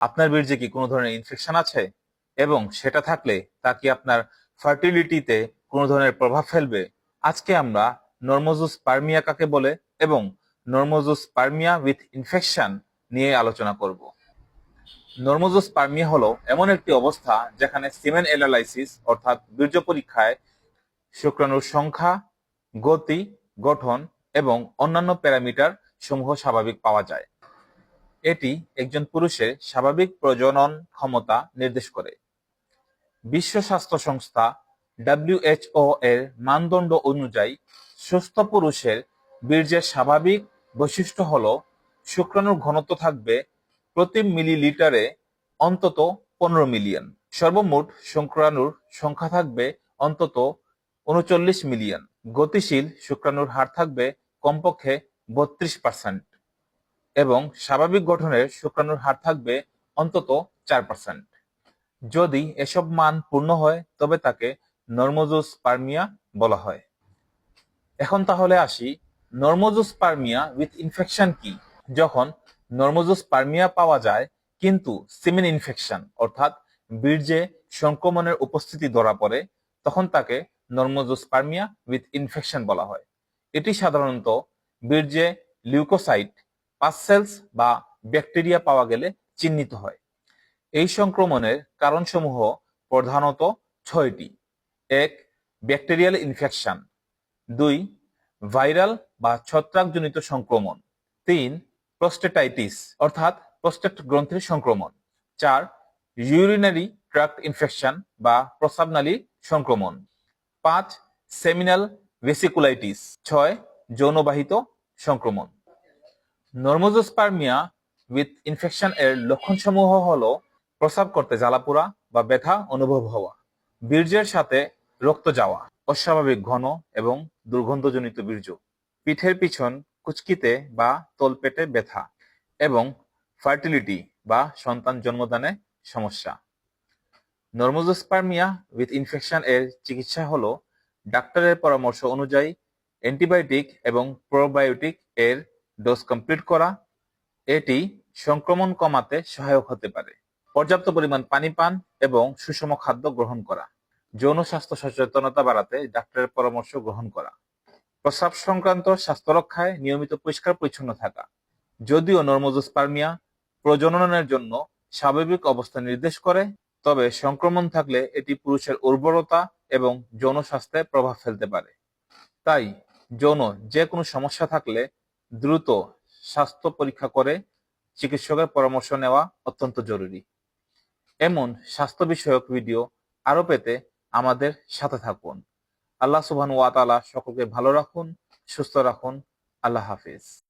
আপনার বীর্যে কি কোনো ধরনের ইনফেকশন আছে? এবং সেটা থাকলে তা কি আপনার ফার্টিলিটিতে কোনো ধরনের প্রভাব ফেলবে? আজকে আমরা নর্মোজুস পারমিয়া কাকে বলে এবং নর্মোজুস পারমিয়া উইথ ইনফেকশন নিয়ে আলোচনা করব। নর্মোজুস পারমিয়া হলো এমন একটি অবস্থা যেখানে সিমেন এনালাইসিস অর্থাৎ বীর্য পরীক্ষায় শুক্রাণুর সংখ্যা, গতি, গঠন এবং অন্যান্য প্যারামিটার সমূহ স্বাভাবিক পাওয়া যায়। এটি একজন পুরুষের স্বাভাবিক প্রজনন ক্ষমতা নির্দেশ করে। বিশ্ব স্বাস্থ্য সংস্থা ডাব্লিউএইচও এর মানদণ্ড অনুযায়ী সুস্থ পুরুষের বীর্যের স্বাভাবিক বৈশিষ্ট্য হল শুক্রাণুর ঘনত্ব থাকবে প্রতি মিলিলিটারে অন্তত পনেরো মিলিয়ন। সর্বমোট শুক্রাণুর সংখ্যা থাকবে অন্তত উনচল্লিশ মিলিয়ন। গতিশীল শুক্রাণুর হার থাকবে কমপক্ষে বত্রিশ পার্সেন্ট। এবং স্বাভাবিক গঠনের শুক্রাণুর হার থাকবে অন্তত চার পার্সেন্ট যদি এসব মান পূর্ণ হয়, তবে তাকে নর্মোজোস পারমিয়া বলা হয়। এখন তাহলে আসি নর্মোজোস পারমিয়া উইথ ইনফেকশন কি? যখন নর্মোজোস পারমিয়া পাওয়া যায়, কিন্তু সিমেন ইনফেকশন, অর্থাৎ বীর্যে সংক্রমণের উপস্থিতি ধরা পড়ে, তখন তাকে নর্মোজোস পারমিয়া উইথ ইনফেকশন বলা হয়। এটি সাধারণত বীর্যে লিউকোসাইট পাসসেলস বা ব্যাকটেরিয়া পাওয়া গেলে চিহ্নিত হয়। এই সংক্রমণের কারণসমূহ প্রধানত ছয়টি। এক ব্যাকটেরিয়াল ইনফেকশন দুই ভাইরাল বা ছত্রাকজনিত সংক্রমণ। তিন প্রস্টেটাইটিস অর্থাৎ প্রস্টেট গ্রন্থির সংক্রমণ। চার ইউরিনারি ট্রাক্ট ইনফেকশন বা প্রস্রাবনালী সংক্রমণ। পাঁচ সেমিনাল ভেসিকুলাইটিস ছয়, যৌনবাহিত সংক্রমণ। নর্মোজোস্পার্মিয়া উইথ ইনফেকশন এর লক্ষণসমূহ হল প্রস্রাব করতে জ্বালাপোড়া বা ব্যথা অনুভব হওয়া, বীর্যের সাথে রক্ত যাওয়া, অস্বাভাবিক ঘন এবং দুর্গন্ধজনিত বীর্য, পিঠের পিছন কুচকিতে বা তলপেটে ব্যথা এবং ফার্টিলিটি বা সন্তান জন্মদানে সমস্যা। নর্মোজোস্পার্মিয়া উইথ ইনফেকশন এর চিকিৎসা হল ডাক্তারের পরামর্শ অনুযায়ী অ্যান্টিবায়োটিক এবং প্রোবায়োটিক এর ডোজ কমপ্লিট করা, এটি সংক্রমণ কমাতে সহায়ক হতে পারে। পর্যাপ্ত পরিমাণ পানি পান এবং সুষম খাদ্য গ্রহণ করা। যৌন স্বাস্থ্য সচেতনতা বাড়াতে ডাক্তারের পরামর্শ গ্রহণ করা। প্রস্রাব সংক্রান্ত স্বাস্থ্য রক্ষায় নিয়মিত পরিষ্কার পরিচ্ছন্ন থাকা। যদিও নর্মোজোস্পার্মিয়া প্রজননের জন্য স্বাভাবিক অবস্থা নির্দেশ করে, তবে সংক্রমণ থাকলে এটি পুরুষের উর্বরতা এবং যৌন স্বাস্থ্যে প্রভাব ফেলতে পারে। তাই যৌন যে কোনো সমস্যা থাকলে দ্রুত স্বাস্থ্য পরীক্ষা করে চিকিৎসকের পরামর্শ নেওয়া অত্যন্ত জরুরি। এমন স্বাস্থ্য বিষয়ক ভিডিও আরও পেতে আমাদের সাথে থাকুন। আল্লাহ সুবহান ওয়া তাআলা সকলকে ভালো রাখুন, সুস্থ রাখুন। আল্লাহ হাফিজ।